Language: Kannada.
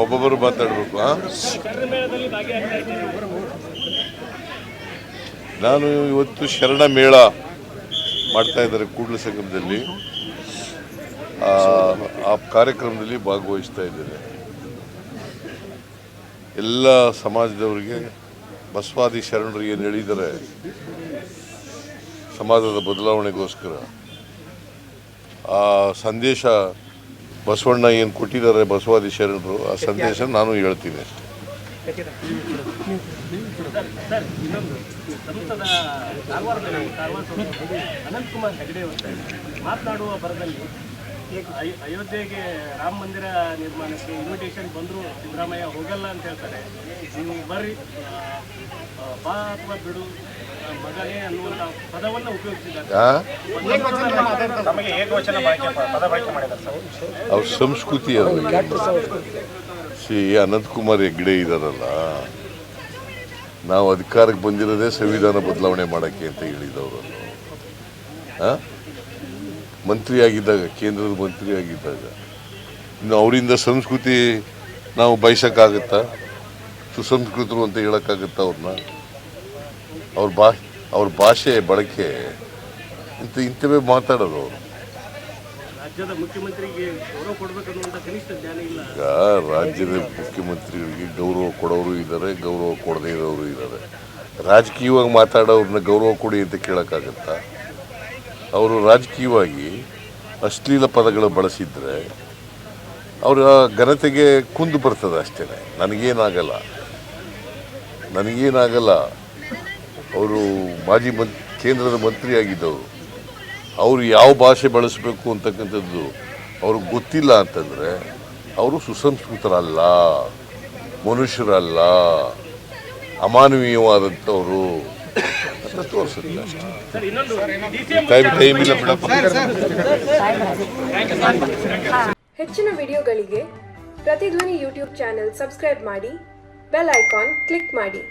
ಒಬ್ಬೊಬ್ಬರು ಮಾತಾಡಬೇಕು? ನಾನು ಇವತ್ತು ಶರಣ ಮೇಳ ಮಾಡ್ತಾ ಇದ್ದಾರೆ ಕೂಡಲ ಸಂಗಮದಲ್ಲಿ ಆ ಆ ಕಾರ್ಯಕ್ರಮದಲ್ಲಿ ಭಾಗವಹಿಸ್ತಾ ಇದ್ದೇನೆ ಎಲ್ಲ ಸಮಾಜದವರಿಗೆ ಬಸವಾದಿ ಶರಣರು ಏನು ಹೇಳಿದರೆ ಸಮಾಜದ ಬದಲಾವಣೆಗೋಸ್ಕರ, ಆ ಸಂದೇಶ ಬಸವಣ್ಣ ಏನು ಕೊಟ್ಟಿದ್ದಾರೆ ಬಸವಾದಿ ಶರಣರು ಆ ಸಂದೇಶ ನಾನು ಹೇಳ್ತೀನಿ. ಅಷ್ಟೇ ಅನಂತಕುಮಾರ್ ಹೆಗಡೆ ಅವರು ಮಾತನಾಡುವ ಬರದಲ್ಲಿ ಅಯ್- ಅಯೋಧ್ಯೆಗೆ ರಾಮ ಮಂದಿರ ನಿರ್ಮಾಣಕ್ಕೆ ಇನ್ವಿಟೇಷನ್ ಬಂದರೂ ಸಿದ್ದರಾಮಯ್ಯ ಹೋಗಲ್ಲ ಅಂತ ಹೇಳ್ತಾರೆ ನೀವು ಬರ್ರಿ ಬಾ ಅಥವಾ ಬಿಡು ಮಗನೇ ಅನ್ನುವಂಥ ಪದವನ್ನು ಉಪಯೋಗಿಸಿದ್ದಾರೆ ಏಕವಚನ ಬಳಕೆ ಪದ ಬಳಕೆ ಅವ್ರ ಸಂಸ್ಕೃತಿ ಅದು. ಸಿ ಅನಂತಕುಮಾರ್ ಹೆಗ್ಡೆ ಇದಾರಲ್ಲ ನಾವು ಅಧಿಕಾರಕ್ಕೆ ಬಂದಿರೋದೇ ಸಂವಿಧಾನ ಬದಲಾವಣೆ ಮಾಡೋಕ್ಕೆ ಅಂತ ಹೇಳಿದವರು? ಮಂತ್ರಿ ಆಗಿದ್ದಾಗ ಕೇಂದ್ರದ ಮಂತ್ರಿ ಆಗಿದ್ದಾಗ ಇನ್ನು ಅವರಿಂದ ಸಂಸ್ಕೃತಿ ನಾವು ಬಯಸಕ್ಕಾಗತ್ತಾ? ಸುಸಂಸ್ಕೃತರು ಅಂತ ಹೇಳೋಕ್ಕಾಗತ್ತಾ ಅವ್ರನ್ನ ಅವ್ರ ಬಾ, ಅವ್ರ ಭಾಷೆ, ಬಳಕೆ ಇಂಥ ಇಂಥವೇ ಮಾತಾಡೋದು ಅವರು. ರಾಜ್ಯದ ಮುಖ್ಯಮಂತ್ರಿಗೆ ಗೌರವ ಕನಿಷ್ಠ ಜ್ಞಾನ ಇಲ್ಲ. ರಾಜ್ಯದ ಮುಖ್ಯಮಂತ್ರಿಗಳಿಗೆ ಗೌರವ ಕೊಡೋರು ಇದ್ದಾರೆ, ಗೌರವ ಕೊಡದೇ ಇರೋರು ಇದ್ದಾರೆ. ರಾಜಕೀಯವಾಗಿ ಮಾತಾಡೋರನ್ನ ಗೌರವ ಕೊಡಿ ಅಂತ ಕೇಳೋಕ್ಕಾಗತ್ತಾ? ಅವರು ರಾಜಕೀಯವಾಗಿ ಅಶ್ಲೀಲ ಪದಗಳು ಬಳಸಿದ್ರೆ ಅವರ ಘನತೆಗೆ ಕುಂದು ಬರ್ತದೆ ಅಷ್ಟೇ. ನನಗೇನಾಗಲ್ಲ. ನನಗೇನಾಗಲ್ಲ. ಅವರು ಮಾಜಿ ಮಂತ್, ಕೇಂದ್ರದ ಮಂತ್ರಿ ಆಗಿದ್ದವರು ಅವರು ಯಾವ ಭಾಷೆ ಬಳಸಬೇಕು ಅಂತಕ್ಕಂಥದ್ದು ಅವ್ರಿಗೆ ಗೊತ್ತಿಲ್ಲ ಅಂತಂದರೆ ಅವರು ಸುಸಂಸ್ಕೃತರಲ್ಲ, ಮನುಷ್ಯರಲ್ಲ, ಅಮಾನವೀಯವಾದಂಥವರು ಹೆಚ್ಚಿನ ವಿಡಿಯೋಗಳಿಗೆ ಪ್ರತಿಧ್ವನಿ ಯೂಟ್ಯೂಬ್ ಚಾನೆಲ್ ಸಬ್ಸ್ಕ್ರೈಬ್ ಮಾಡಿ, ಬೆಲ್ ಐಕಾನ್ ಕ್ಲಿಕ್ ಮಾಡಿ.